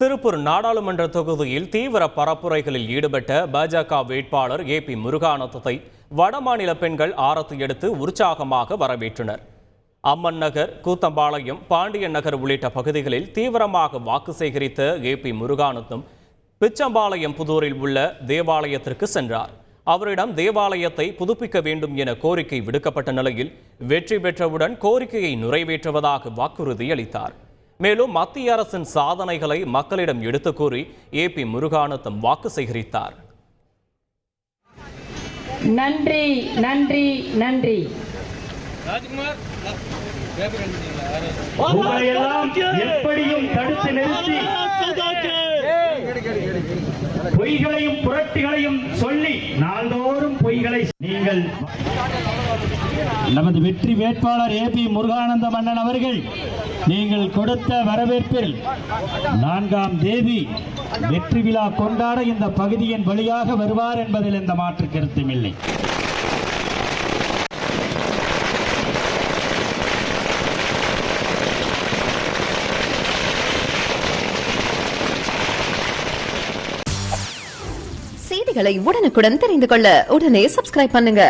திருப்பூர் நாடாளுமன்ற தொகுதியில் தீவிர பரப்புரைகளில் ஈடுபட்ட பாஜக வேட்பாளர் ஏ பி முருகானந்தத்தை வடமாநில பெண்கள் ஆரத்து எடுத்து உற்சாகமாக வரவேற்றனர். அம்மன் நகர் கூத்தம்பாளையம் பாண்டியன் நகர் உள்ளிட்ட பகுதிகளில் தீவிரமாக வாக்கு சேகரித்த ஏ பி முருகானந்தம் பிச்சம்பாளையம் புதூரில் உள்ள தேவாலயத்திற்கு சென்றார். அவரிடம் தேவாலயத்தை புதுப்பிக்க வேண்டும் என கோரிக்கை விடுக்கப்பட்ட நிலையில் வெற்றி பெற்றவுடன் கோரிக்கையை நிறைவேற்றுவதாக வாக்குறுதி அளித்தார். மேலும் மத்திய அரசின் சாதனைகளை மக்களிடம் எடுத்துக் கூறி ஏ பி முருகானந்தம் வாக்கு சேகரித்தார். நன்றி நன்றி நன்றி. உங்களையெல்லாம் எப்படியும் தடுத்து நிறுத்தி பொய்களையும் புரட்டுகளையும் சொல்லி நாள்தோறும் பொய்களை நீங்கள் நமது வெற்றி வேட்பாளர் ஏ பி முருகானந்த மன்னன் அவர்கள் நீங்கள் கொடுத்த வரவேற்பில் நான்காம் தேதி வெற்றி விழா கொண்டாட இந்த பகுதியின் வழியாக வருவார் என்பதில் எந்த மாற்று கருத்தும் இல்லை. செய்திகளை உடனுக்குடன் தெரிந்து கொள்ள உடனே சப்ஸ்கிரைப் பண்ணுங்க.